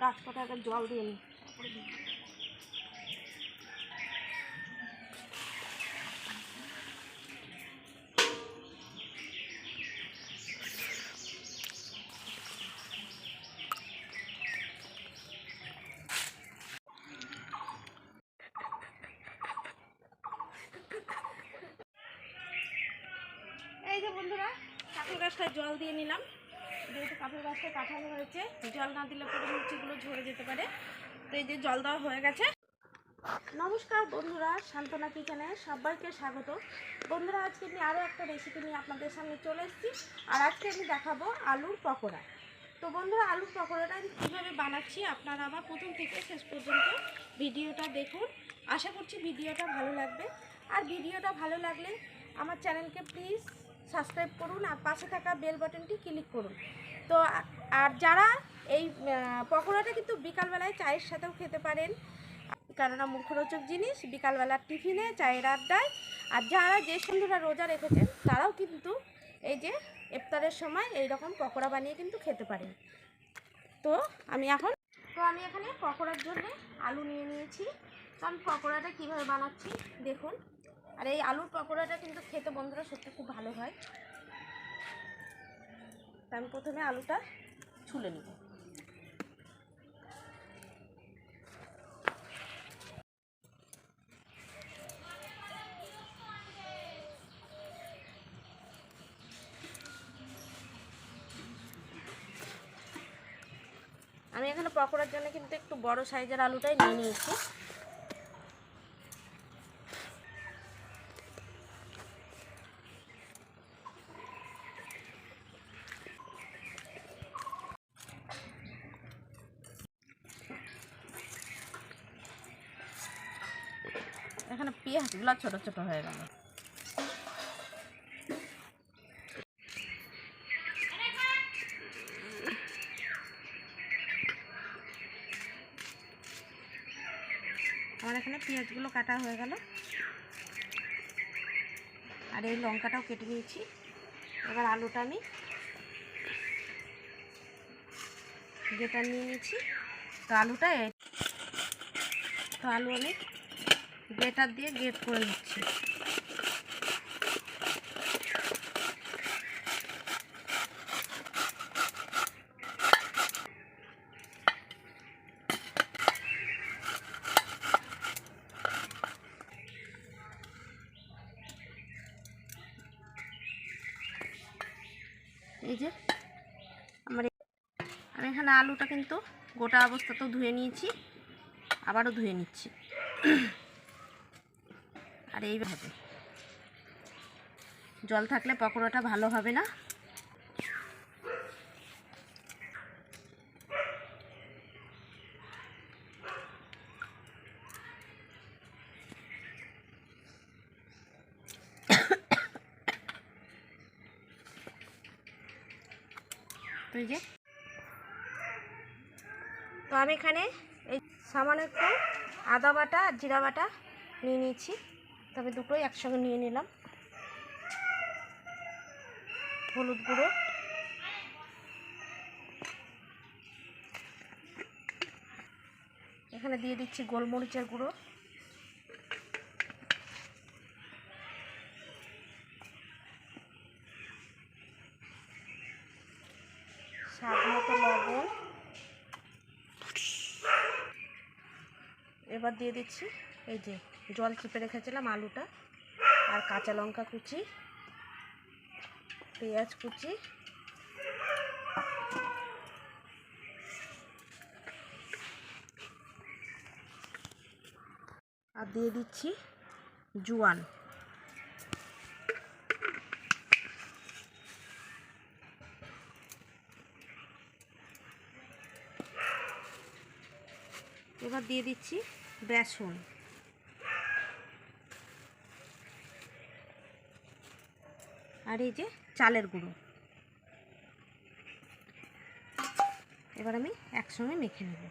গাছ কাটা একটা জল দিয়ে নিই এই যে বন্ধুরা কাঁঠাল গাছটায় জল দিয়ে নিলাম। যেহেতু কাঁঠাল গাছটা কাঁঠাল হয়েছে জল না দিলে পরে মুচিগুলো ঝরে যেতে পারে। তো এই যে জল দেওয়া হয়ে গেছে। নমস্কার বন্ধুরা সান্ত্বনা কিচেনে সবাইকে স্বাগত। বন্ধুরা, আজকে আমি আরও একটা রেসিপি নিয়ে আপনাদের সামনে চলে এসেছি, আর আজকে আমি দেখাবো আলুর পকোড়া। তো বন্ধুরা, আলুর পকোড়াটা আমি কীভাবে বানাচ্ছি আপনারা আমার প্রথম থেকে শেষ পর্যন্ত ভিডিওটা দেখুন। আশা করছি ভিডিওটা ভালো লাগবে। আর ভিডিওটা ভালো লাগলে আমার চ্যানেলকে প্লিজ সাবস্ক্রাইব করুন আর পাশে থাকা বেল বাটনটি ক্লিক করুন। তো আর যারা এই পকোড়াটা কিন্তু বিকালবেলায় চায়ের সাথেও খেতে পারেন, কেননা মুখরোচক জিনিস বিকালবেলার টিফিনে, চায়ের আড্ডায়, আর যারা যে বন্ধুরা রোজা রেখেছেন, তারাও কিন্তু এই যে ইফতারের সময় এই রকম পকোড়া বানিয়ে কিন্তু খেতে পারেন। তো আমি এখন, তো আমি এখানে পকোড়ার জন্য আলু নিয়ে নিয়েছি। তো আমি পকোড়াটা কীভাবে বানাচ্ছি, দেখুন। আর এই আলুর পকোড়াটা কিন্তু খেতে বন্ধুরা সত্যি খুব ভালো হয়। আমি প্রথমে আলুটা ছুলে নেব। আমি এখানে পকোড়ার জন্য কিন্তু একটু বড় সাইজের আলুটাই নিয়ে নিয়েছি। এখানে পেঁয়াজগুলো ছোট ছোট হয়ে গেল। আমার এখানে পেঁয়াজগুলো কাটা হয়ে গেল। আর এই লঙ্কাটাও কেটে নিয়েছি। এবার আলুটা আমি যেটা নিয়ে নিয়েছি, তো আলুটা তো আলু আমি গ্রেটার দিয়ে গ্রেট করে নিচ্ছি এই যে, আমার আমি এখানে আলুটা কিন্তু গোটা অবস্থাতেও ধুয়ে নিয়েছি, আবারও ধুয়ে নিচ্ছি। আর এইভাবে। জল থাকলে পকোড়াটা ভালো হবে না। তো আমি এখানে এই সামান্য একটু আদা বাটা আর জিরা বাটা নিয়ে নিয়েছি। তবে দুটোই একসঙ্গে নিয়ে নিলাম। হলুদ গুঁড়ো। এখানে দিয়ে দিচ্ছি গোলমরিচের গুঁড়ো। এবার দিয়ে দিচ্ছি। এই যে জল চিপে রেখেছিলাম আলুটা আর কাঁচা লঙ্কা কুচি, পেঁয়াজ কুচি, আর দিয়ে দিচ্ছি জোয়ান। এবার দিয়ে দিচ্ছি বেসন। আর এই যে চালের গুঁড়ো। এবার আমি একসঙ্গে মেখে নেব।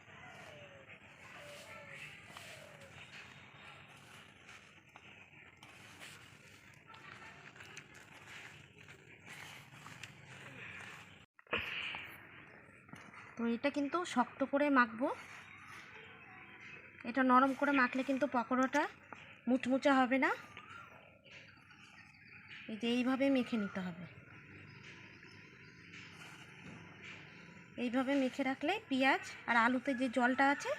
তো এটা কিন্তু শক্ত করে মাখবো। এটা নরম করে মাখলে কিন্তু পকোড়াটা মুচমুচে হবে না। এই যে এইভাবে মেখে নিতে হবে। এইভাবে মেখে রাখলে পেঁয়াজ আর আলুতে যে জলটা আছে।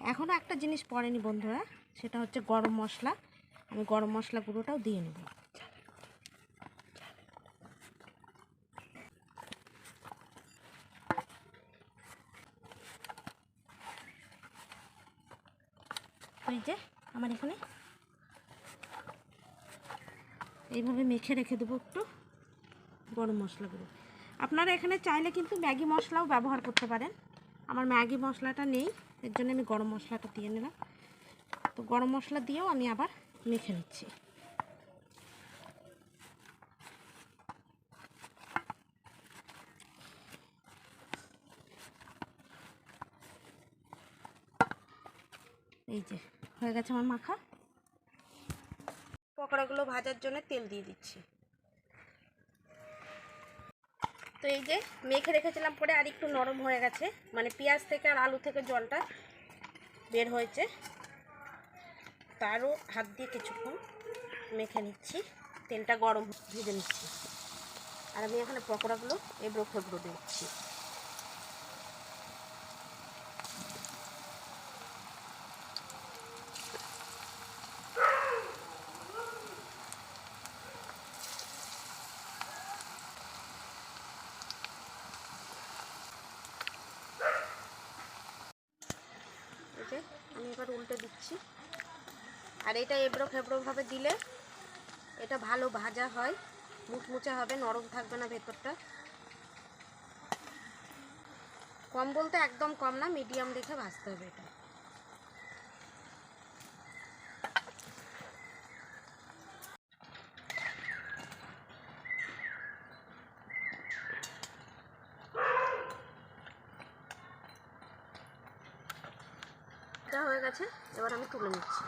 এখনও একটা জিনিস পড়েনি বন্ধুরা, সেটা হচ্ছে গরম মশলা। আমি গরম মশলা গুঁড়োটাও দিয়ে নেব। এই যে, আমার এখানে। এইভাবে মেখে রেখে দেবো একটু গরম মশলাগুলো। আপনারা এখানে চাইলে কিন্তু ম্যাগি মশলাও ব্যবহার করতে পারেন। আমার ম্যাগি মশলাটা নেই, এর জন্য আমি গরম মশলাটা দিয়ে নিলাম। তো গরম মশলা দিয়েও আমি আবার মেখে নিচ্ছি। এই যে। হয়ে গেছে আমার মাখা। পকোড়াগুলো ভাজার জন্য তেল দিয়ে দিচ্ছি। তো এই যে মেখে রেখেছিলাম পরে আর একটু নরম হয়ে গেছে। মানে পেঁয়াজ থেকে আর আলু থেকে জলটা বের হয়েছে। তারও হাত দিয়ে কিছুক্ষণ মেখে নিচ্ছি। তেলটা গরম ভেজে নিচ্ছি আর আমি এখানে পকোড়াগুলো এবড়ো খেবড়ো দিচ্ছি এই যে আমি এবার উল্টে দিচ্ছি। আর এটা এবড়ো খেবড়োভাবে দিলে এটা ভালো ভাজা হয়, মুচমুচে হবে, নরম থাকবে না ভেতরটা। কম বলতে একদম কম না, মিডিয়াম দেখে ভাজতে হবে এটা এটা হয়ে গেছে এবার আমি তুলে নিচ্ছি।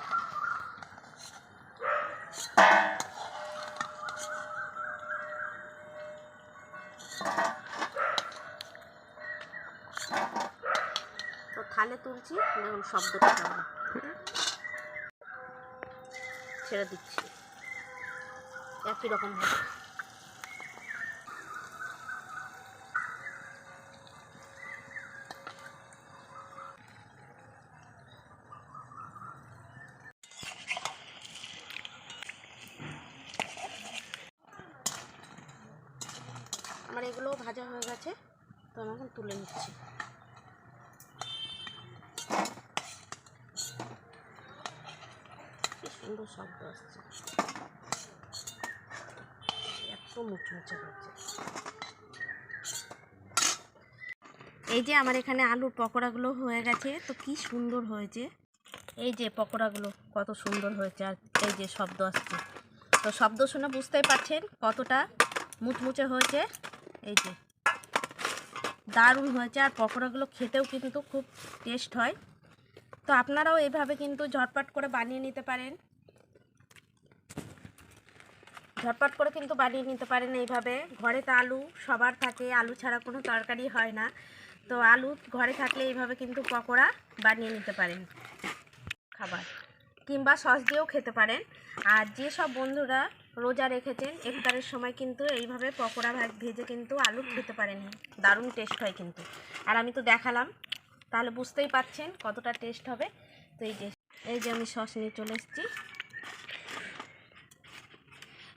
তো থালে তুলছি, দেখুন শব্দটা কেমন। ছেড়ে দিচ্ছি। একই রকম এগুলোও ভাজা হয়ে গেছে, তো আমি এখন তুলে নিচ্ছি। সুন্দর শব্দ আসছে। এত মুচমুচে হচ্ছে। এই যে আমার এখানে আলুর পকোড়াগুলো হয়ে গেছে, তো কি সুন্দর হয়েছে। এই যে পকোড়াগুলো কত সুন্দর হয়েছে, আর এই যে শব্দ আসছে। তো শব্দ শুনে বুঝতেই পারছেন কতটা মুচমুচে হয়েছে। এই যে। দারুণ হয়েছে আর পকোড়াগুলো খেতেও কিন্তু খুব টেস্ট হয়। তো আপনারাও এইভাবে কিন্তু ঝটপট করে বানিয়ে নিতে পারেন। ঝটপট করে কিন্তু বানিয়ে নিতে পারেন এইভাবে। ঘরে তো আলু সবার থাকে, আলু ছাড়া কোনো তরকারি হয় না। তো আলু ঘরে থাকলে এইভাবে কিন্তু পকোড়া বানিয়ে নিতে পারেন খাবার। কিংবা সস দিয়েও খেতে পারেন। আর যেসব বন্ধুরা রোজা রেখেছেন ইফতারের সময় কিন্তু এইভাবে পকোড়া ভেজে কিন্তু আলু খেতে পারেনি। দারুণ টেস্ট হয় কিন্তু। আর আমি তো দেখালাম, তাহলে বুঝতেই পারছেন কতটা টেস্ট হবে। তো এই যে এই যে আমি সস নিয়ে চলে এসেছি।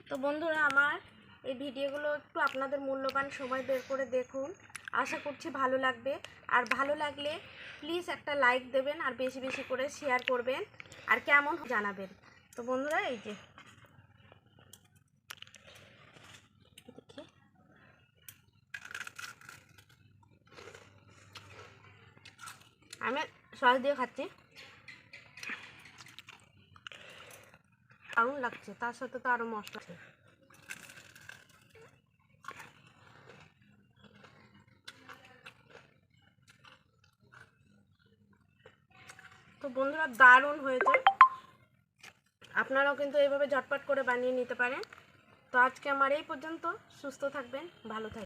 তো বন্ধুরা, আমার এই ভিডিওগুলো একটু আপনাদের মূল্যবান সময় বের করে দেখুন। আশা করছি ভালো লাগবে। আর ভালো লাগলে প্লিজ একটা লাইক দেবেন আর বেশি বেশি করে শেয়ার করবেন। আর কেমন জানাবেন। তো বন্ধুরা, এই যে। আমি সস দিয়ে খাচ্ছি। দারুণ লাগছে, তার সাথে তো আরও মশলা আছে। তো বন্ধুরা, দারুণ হয়েছে। আপনারাও কিন্তু এইভাবে ঝটপট করে বানিয়ে নিতে পারেন। তো আজকে আমার এই পর্যন্ত, সুস্থ থাকবেন, ভালো থাকবেন।